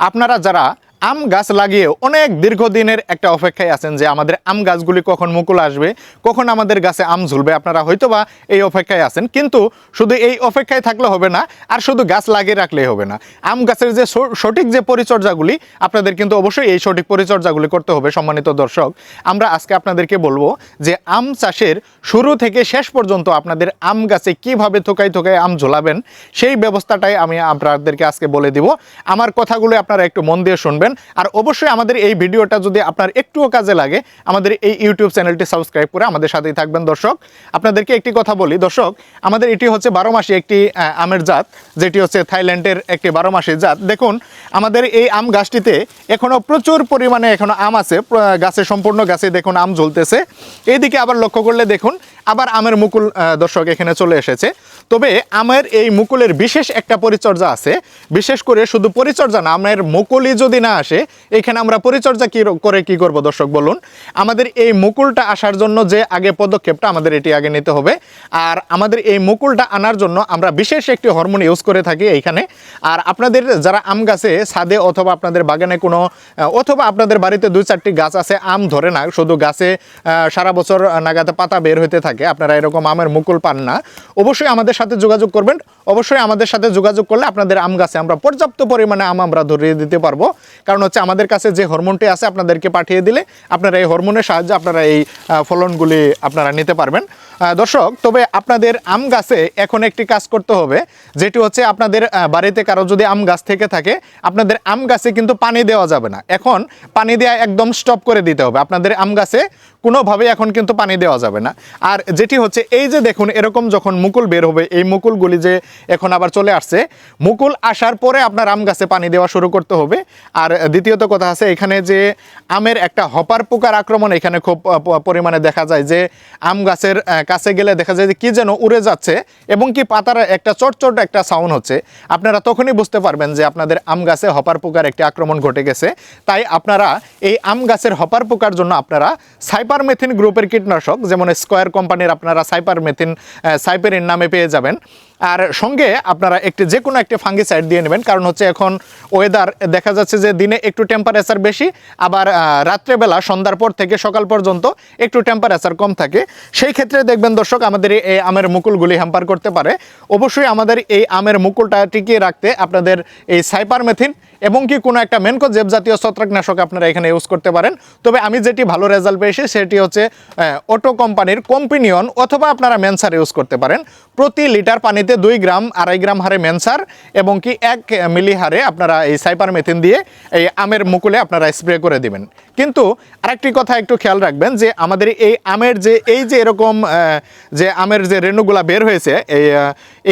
আপনারা যারা আম গাছ লাগিয়ে অনেক দীর্ঘদিনের একটা অপেক্ষায় আছেন যে আমাদের আম গাছগুলি কখন মুকুল আসবে, কখন আমাদের গাছে আম ঝুলবে, আপনারা হয়তোবা এই অপেক্ষায় আছেন। কিন্তু শুধু এই অপেক্ষায় থাকলে হবে না, আর শুধু গাছ লাগিয়ে রাখলেই হবে না। আম গাছের যে সঠিক যে পরিচর্যাগুলি, আপনাদের কিন্তু অবশ্যই এই সঠিক পরিচর্যাগুলি করতে হবে, সম্মানিত দর্শক। আমরা আজকে আপনাদেরকে বলব যে আম চাষের শুরু থেকে শেষ পর্যন্ত আপনাদের আম গাছে কীভাবে থোকায় থোকায় আম ঝোলাবেন, সেই ব্যবস্থাটাই আমি আপনাদেরকে আজকে বলে দিব। আমার কথাগুলো আপনারা একটু মন দিয়ে শুনবেন। আর অবশ্যই আমাদের এই ভিডিওটা যদি আপনার একটুও কাজে লাগে, আমাদের এই ইউটিউব চ্যানেলটি সাবস্ক্রাইব করে আমাদের সাথেই থাকবেন দর্শক। আপনাদেরকে একটি কথা বলি, দর্শক, আমাদের এটি হচ্ছে বারো মাসি একটি আমের জাত, যেটি হচ্ছে থাইল্যান্ডের একটি বারো মাসি জাত। দেখুন, আমাদের এই আম গাছটিতে এখনও প্রচুর পরিমাণে এখনও আম আছে গাছে সম্পূর্ণ গাছে দেখুন আম ঝুলতেছে। এইদিকে আবার লক্ষ্য করলে দেখুন, আবার আমের মুকুল দর্শক এখানে চলে এসেছে। তবে আমার এই মুকুলের বিশেষ একটা পরিচর্যা আছে। বিশেষ করে শুধু পরিচর্যা না, আমার মুকুলই যদি না আসে, এখানে আমরা পরিচর্যা কি করে কি করব দর্শক বলুন? আমাদের এই মুকুলটা আসার জন্য যে আগে পদক্ষেপটা আমাদের এটি আগে নিতে হবে। আর আমাদের এই মুকুলটা আনার জন্য আমরা বিশেষ একটি হরমোন ইউজ করে থাকি এইখানে। আর আপনাদের যারা আম গাছে, ছাদে অথবা আপনাদের বাগানে কোনো অথবা আপনাদের বাড়িতে দুই চারটি গাছ আছে, আম ধরে না, শুধু গাছে সারা বছর নাগাদে পাতা বের হতে থাকে, আপনারা এরকম আমের মুকুল পান না। অবশ্যই আমাদের সাথে যোগাযোগ করবেন। অবশ্যই আমাদের সাথে যোগাযোগ করলে আপনাদের আম গাছে আমরা পর্যাপ্ত পরিমাণে আম আমরা ধরিয়ে দিতে পারব। কারণ হচ্ছে আমাদের কাছে যে হরমোনটি আছে আপনাদেরকে পাঠিয়ে দিলে আপনারা এই হরমোনের সাহায্যে আপনারা এই ফলনগুলি আপনারা নিতে পারবেন। দর্শক, তবে আপনাদের আম গাছে এখন একটি কাজ করতে হবে, যেটি হচ্ছে আপনাদের বাড়িতে কারও যদি আম গাছ থেকে থাকে, আপনাদের আম গাছে কিন্তু পানি দেওয়া যাবে না। এখন পানি দেওয়া একদম স্টপ করে দিতে হবে। আপনাদের আম গাছে কোনোভাবে এখন কিন্তু পানি দেওয়া যাবে না। আর যেটি হচ্ছে, এই যে দেখুন, এরকম যখন মুকুল বের হবে, এই মুকুলগুলি যে এখন আবার চলে আসছে, মুকুল আসার পরে আপনার আম গাছে পানি দেওয়া শুরু করতে হবে। আর দ্বিতীয়ত কথা আছে, এখানে যে আমের একটা হপার পোকার আক্রমণ এখানে খুব পরিমাণে দেখা যায় যে আম গাছের কাছে গেলে দেখা যায় যে কী যেন উড়ে যাচ্ছে এবং কি পাতার একটা চটচট একটা সাউন্ড হচ্ছে। আপনারা তখনই বুঝতে পারবেন যে আপনাদের আম গাছে হপার পোকার একটি আক্রমণ ঘটে গেছে। তাই আপনারা এই আম গাছের হপার পোকার জন্য আপনারা সাইপারমেথিন গ্রুপের কীটনাশক, যেমন স্কোয়ার কোম্পানির আপনারা সাইপারমেথিন সাইপেরিন নামে পেয়ে যাবেন। আর সঙ্গে আপনারা একটি যে কোনো একটি ফাঙ্গি সাইড দিয়ে নেবেন, কারণ হচ্ছে এখন ওয়েদার দেখা যাচ্ছে যে দিনে একটু টেম্পারেচার বেশি, আবার রাত্রেবেলা সন্ধ্যার পর থেকে সকাল পর্যন্ত একটু টেম্পারেচার কম থাকে। সেই ক্ষেত্রে দেখবেন দর্শক, আমাদের এই আমের মুকুলগুলি হ্যাম্পার করতে পারে। অবশ্যই আমাদের এই আমের মুকুলটা টিকিয়ে রাখতে আপনাদের এই সাইপারমেথিন এবং কি কোনো একটা মেনকো জেব জাতীয় ছত্রাকনাশক আপনারা এখানে ইউজ করতে পারেন। তবে আমি যেটি ভালো রেজাল্ট পেয়েছি সেটি হচ্ছে অটো কোম্পানির কম্পিনিয়ন অথবা আপনারা মেনসার ইউজ করতে পারেন। প্রতি লিটার পানিতে দুই গ্রাম, আড়াই গ্রাম হারে মেনসার এবং কি এক মিলি হারে আপনারা এই সাইপারমেথিন দিয়ে এই আমের মুকুলে আপনারা স্প্রে করে দিবেন। কিন্তু আরেকটি কথা একটু খেয়াল রাখবেন যে আমাদের এই আমের যে, এই যে এরকম যে আমের যে রেণুগুলা বের হয়েছে, এই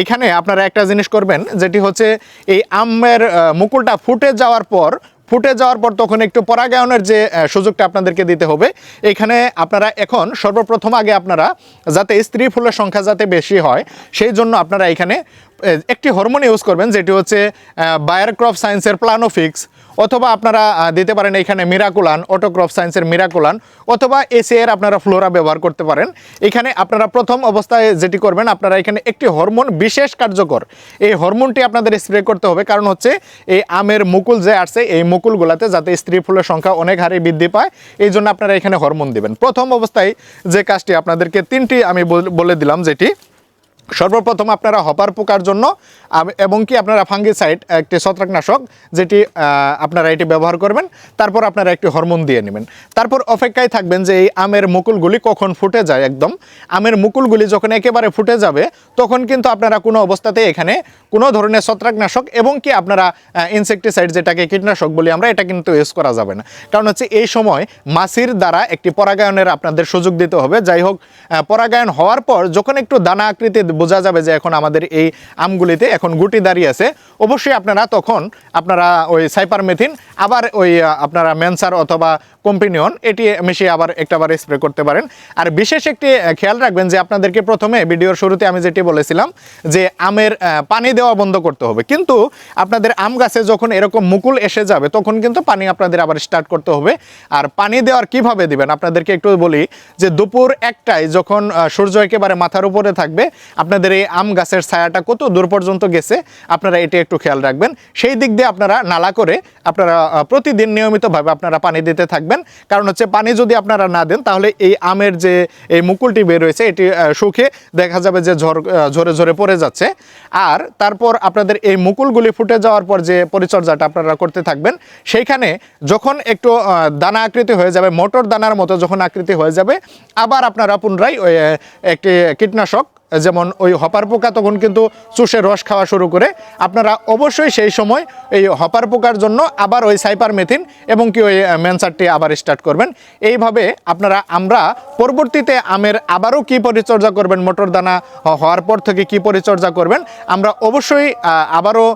এখানে আপনারা একটা জিনিস করবেন যেটি হচ্ছে এই আমের মুকুলটা ফুটে যাওয়ার পর, ফুটে যাওয়ার পর তখন একটু পরাগায়নের যে সুযোগটা আপনাদেরকে দিতে হবে। এখানে আপনারা এখন সর্বপ্রথম আগে আপনারা যাতে স্ত্রী ফুলের সংখ্যা যাতে বেশি হয়, সেই জন্য আপনারা এখানে একটি হরমোন ইউজ করবেন, যেটি হচ্ছে বায়ার সায়েন্সের প্লানোফিক্স অথবা আপনারা দিতে পারেন এখানে মিরাকুলান অটোক্রপ সায়েন্সের মিরাকুলান অথবা এসিআর আপনারা ফ্লোরা ব্যবহার করতে পারেন। এখানে আপনারা প্রথম অবস্থায় যেটি করবেন, আপনারা এখানে একটি হরমোন বিশেষ কার্যকর। এই হরমোনটি আপনাদের স্প্রে করতে হবে, কারণ হচ্ছে এই আমের মুকুল যে আসছে, এই মুকুলগুলাতে যাতে স্ত্রী ফুলের সংখ্যা অনেক হারে বৃদ্ধি পায়, এই জন্য আপনারা এখানে হরমোন দিবেন। প্রথম অবস্থায় যে কাজটি আপনাদেরকে তিনটি আমি বলে দিলাম যেটি সর্বপ্রথম আপনারা হপার পোকার জন্য এবং কি আপনারা ফাঙ্গিসাইড, একটি ছত্রাকনাশক, যেটি আপনারা এটি ব্যবহার করবেন, তারপর আপনারা একটি হরমোন দিয়ে নেবেন। তারপর অপেক্ষায় থাকবেন যে এই আমের মুকুলগুলি কখন ফুটে যায় একদম। আমের মুকুলগুলি যখন একেবারে ফুটে যাবে, তখন কিন্তু আপনারা কোনো অবস্থাতে এখানে কোনো ধরনের ছত্রাকনাশক এবং কি আপনারা ইনসেকটিসাইড যেটাকে কীটনাশক বলি আমরা, এটা কিন্তু ইউজ করা যাবে না। কারণ হচ্ছে এই সময় মাছির দ্বারা একটি পরাগায়নের আপনাদের সুযোগ দিতে হবে। যাই হোক পরাগায়ন হওয়ার পর যখন একটু দানা আকৃতি বোঝা যাবে যে এখন আমাদের এই আমগুলিতে এখন গুটি দাঁড়িয়ে আছে। অবশ্যই আপনারা তখন আপনারা ওই সাইপারমেথিন আবার ওই আপনারা মেনসার অথবা কম্পিনিয়ন, এটি মিশিয়ে আবার একটাবার স্প্রে করতে পারেন। আর বিশেষ একটি খেয়াল রাখবেন যে আপনাদেরকে প্রথমে ভিডিওর শুরুতে আমি যেটি বলেছিলাম যে আমের পানি দেওয়া বন্ধ করতে হবে। কিন্তু আপনাদের আম গাছে যখন এরকম মুকুল এসে যাবে, তখন কিন্তু পানি আপনাদের আবার স্টার্ট করতে হবে। আর পানি দেওয়ার কীভাবে দিবেন? আপনাদেরকে একটু বলি যে দুপুর একটায় যখন সূর্য একেবারে মাথার উপরে থাকবে আপনাদের এই আম গাছের ছায়াটা কত দূর পর্যন্ত গেছে আপনারা এটি একটু খেয়াল রাখবেন। সেই দিক দিয়ে আপনারা নালা করে আপনারা প্রতিদিন নিয়মিতভাবে আপনারা পানি দিতে থাকবেন। কারণ হচ্ছে পানি যদি আপনারা না দেন তাহলে এই আমের যে এই মুকুলটি বের হয়েছে এটি শুকে দেখা যাবে যে আহ, ঝরে ঝরে পড়ে যাচ্ছে। আর তারপর আপনাদের এই মুকুলগুলি ফুটে যাওয়ার পর যে পরিচর্যাটা আপনারা করতে থাকবেন সেইখানে যখন একটু দানা আকৃতি হয়ে যাবে মোটর দানার মতো যখন আকৃতি হয়ে যাবে আবার আপনারা পুনরায় একটি কীটনাশক যেমন ওই হপার পোকা, তখন কিন্তু চুষে রস খাওয়া শুরু করে। আপনারা অবশ্যই সেই সময় এই হপার পোকার জন্য আবার ওই সাইপার মেথিন এবং কি ওই ম্যানসারটি আবার স্টার্ট করবেন। এইভাবে আপনারা, আমরা পরবর্তীতে আমের আবারও কি পরিচর্যা করবেন, মোটর দানা হওয়ার পর থেকে কি পরিচর্যা করবেন, আমরা অবশ্যই আবারও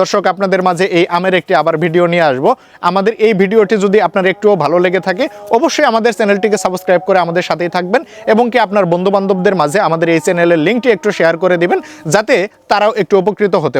দর্শক আপনাদের মাঝে এই আমের একটি আবার ভিডিও নিয়ে আসব। আমাদের এই ভিডিওটি যদি আপনার একটুও ভালো লেগে থাকে, অবশ্যই আমাদের চ্যানেলটিকে সাবস্ক্রাইব করে আমাদের সাথেই থাকবেন এবং কি আপনার বন্ধু বান্ধবদের মাঝে আমাদের এই চ্যানেলের লিঙ্কটি একটু শেয়ার করে দিবেন যাতে তারাও একটু উপকৃত হতে